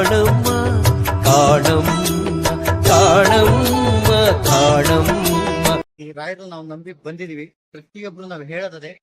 ಕಾಣಮ್ಮ ಕಾಣಮ್ಮ ಕಾಣಮ್ಮ ಈ ರಾಯರು ನಾವು ನಂಬಿ ಬಂದಿದೀವಿ ಪ್ರತಿಯೊಬ್ರು ನಾವು ಹೇಳದದೆ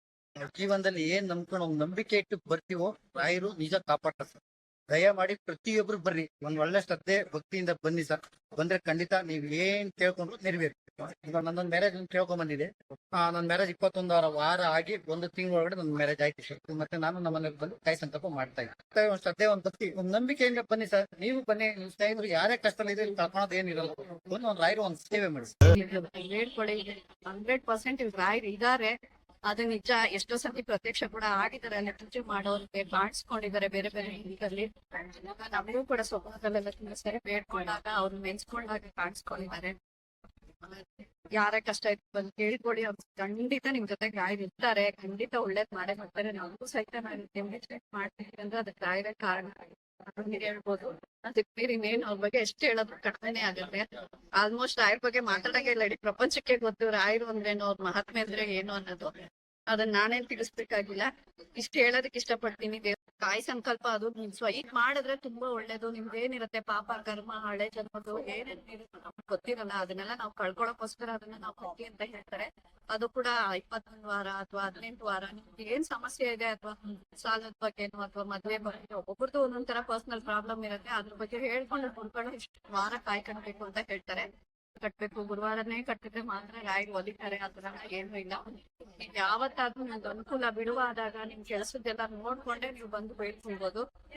ಜೀವನದಲ್ಲಿ ಏನ್ ನಂಬ್ಕೊಂಡು ಒಂದ್ ನಂಬಿಕೆ ಇಟ್ಟು ಬರ್ತೀವೋ, ರಾಯರು ನಿಜ ಕಾಪಾಡ್ತಾರೆ ಸರ್. ದಯಮಾಡಿ ಪ್ರತಿಯೊಬ್ರು ಬರ್ರಿ. ಒಂದ್ ಒಳ್ಳೆ ಶ್ರದ್ಧೆ, ಭಕ್ತಿಯಿಂದ ಬನ್ನಿ ಸರ್. ಬಂದ್ರೆ ಖಂಡಿತ ನೀವ್ ಏನ್ ತಿಳ್ಕೊಂಡ್ರು ನೆರವೇರಿ ಈಗ ನನ್ನೊಂದ್ ಮ್ಯಾರೇಜ್ ಕೇಳ್ಕೊಂಡ್ ಬಂದಿದೆ ಆ ನನ್ ಮ್ಯಾರೇಜ್ ಇಪ್ಪತ್ತೊಂದು ವಾರ ಆಗಿ ಒಂದು ತಿಂಗಳೊಳಗಡೆ ನನ್ನ ಮ್ಯಾರೇಜ್ ಆಯ್ತು ಸರ್. ಮತ್ತೆ ನಾನು ನಮ್ಮನೇಲಿ ಬಂದು ಕೈ ಸಂತಪ ಮಾಡ್ತಾ ಇದ್ದೆ. ಒಂದು ಶ್ರದ್ಧೆ, ಒಂದ್ ಭಕ್ತಿ, ಒಂದ್ ನಂಬಿಕೆಯಿಂದ ಬನ್ನಿ ಸರ್. ನೀವು ಬನ್ನಿ ನಿಮ್ ಸ್ನೇಹಿತರು, ಯಾರೇ ಕಷ್ಟ ಇದೆ ಕಳ್ಕೊಳೋದು ಏನಿರಲ್ಲ ಒಂದು ಒಂದ್ ರಾಯರು ಒಂದ್ ಸೇವೆ ಮಾಡಿ. ಹಂಡ್ರೆಡ್ ಪರ್ಸೆಂಟ್ ರಾಯರು ಇದಾರೆ. ಅದು ನಿಜ. ಎಷ್ಟೋ ಸತಿ ಪ್ರತ್ಯಕ್ಷ ಕೂಡ ಆಗಿದ್ದಾರೆ. ಅಲ್ಲಿ ಪೂಜೆ ಮಾಡೋರಿಗೆ ಬಾಣಿಸ್ಕೊಂಡಿದ್ದಾರೆ ಬೇರೆ ಬೇರೆ ಇದರಲ್ಲಿ. ನಮಗೂ ಕೂಡ ಸ್ವಭಾವದಲ್ಲೆಲ್ಲ ತುಂಬಾ ಸರಿ ಬೇಡ್ಕೊಂಡಾಗ ಅವ್ರು ನೆನ್ಸ್ಕೊಂಡಾಗ ಕಾಣಿಸ್ಕೊಂಡಿದ್ದಾರೆ. ಯಾರೇ ಕಷ್ಟ ಇತ್ತು ಬಂದು ಕೇಳ್ಕೊಳ್ಳಿ, ಅವ್ರು ಖಂಡಿತ ನಿಮ್ ಜೊತೆ ರಾಯರು ಇರ್ತಾರೆ ಖಂಡಿತ ಒಳ್ಳೇದ್ ಮಾಡೇ ಮಾಡ್ತಾರೆ. ನಮಗೂ ಸಹಿತ ನಾನು ನಿಮ್ಗೆ ಮಾಡ್ತೀನಿ ಅಂದ್ರೆ ಅದಕ್ಕೆ ರಾಯರೇ ಕಾರಣ ಹೇಳ್ಬೋದು. ಅದಕ್ಕೆ ಬೇರೆ ಇನ್ನೇನು ಅವ್ರ ಬಗ್ಗೆ ಎಷ್ಟು ಹೇಳೋದು ಕಡಿಮೆನೆ ಆಗುತ್ತೆ. ಆಲ್ಮೋಸ್ಟ್ ರಾಯರ್ ಬಗ್ಗೆ ಮಾತಾಡಂಗೆ ಇಲ್ಲ, ಇಡೀ ಪ್ರಪಂಚಕ್ಕೆ ಗೊತ್ತು ರಾಯರು ಅಂದ್ರೇನು, ಅವ್ರ ಮಹಾತ್ಮೆ ಅಂದ್ರೆ ಏನು ಅನ್ನೋದು. ಅದನ್ನ ನಾನೇನ್ ತಿಳಿಸ್ಬೇಕಾಗಿಲ್ಲ. ಇಷ್ಟ ಹೇಳೋದಕ್ಕೆ ಇಷ್ಟಪಡ್ತೀನಿ. ಕಾಯಿ ಸಂಕಲ್ಪ ಅದು ನಿಮ್ ಸ್ವೈಪ್ ಮಾಡಿದ್ರೆ ತುಂಬಾ ಒಳ್ಳೇದು. ನಿಮ್ಗೆ ಏನಿರುತ್ತೆ? ಪಾಪ, ಕರ್ಮ, ಹಳೆ ಜನ್ಮದ್ದು ನಮ್ಗೆ ಗೊತ್ತಿರಲ್ಲ. ಅದನ್ನೆಲ್ಲ ನಾವು ಕಳ್ಕೊಳಕೋಸ್ಕರ ಅದನ್ನ ನಾವು ಹೋಗಿ ಅಂತ ಹೇಳ್ತಾರೆ. ಅದು ಕೂಡ ಇಪ್ಪತ್ತೊಂದು ವಾರ ಅಥವಾ ಹದಿನೆಂಟು ವಾರ ನಿಮ್ಗೆ ಏನ್ ಸಮಸ್ಯೆ ಇದೆ ಅಥವಾ ಸಾಲದ ಬಗ್ಗೆನೋ ಅಥವಾ ಮದ್ವೆ ಬಗ್ಗೆ ಒಬ್ಬೊಬ್ರದ್ದು ಒಂದೊಂದ್ ತರ ಪರ್ಸನಲ್ ಪ್ರಾಬ್ಲಮ್ ಇರುತ್ತೆ. ಅದ್ರ ಬಗ್ಗೆ ಹೇಳ್ಕೊಂಡು ಕುಡ್ಕೊಂಡು ಇಷ್ಟು ವಾರ ಕಾಯ್ಕೊಳ್ಬೇಕು ಅಂತ ಹೇಳ್ತಾರೆ. ಕಟ್ಬೇಕು, ಗುರುವಾರನೇ ಕಟ್ಟಿದ್ರೆ ಮಾತ್ರ ಯಾರು ಒಲಿತಾರೆ ಆತರ ಏನು ಇಲ್ಲ. ಯಾವತ್ತಾದ್ರೂ ನಂದು ಅನುಕೂಲ ಬಿಡುವಾದಾಗ ನಿಮ್ ಕೆಲ್ಸದ್ದೆಲ್ಲ ನೋಡ್ಕೊಂಡೆ ನೀವು ಬಂದು ಬೇಡ್ಕೊಳ್ಬೋದು.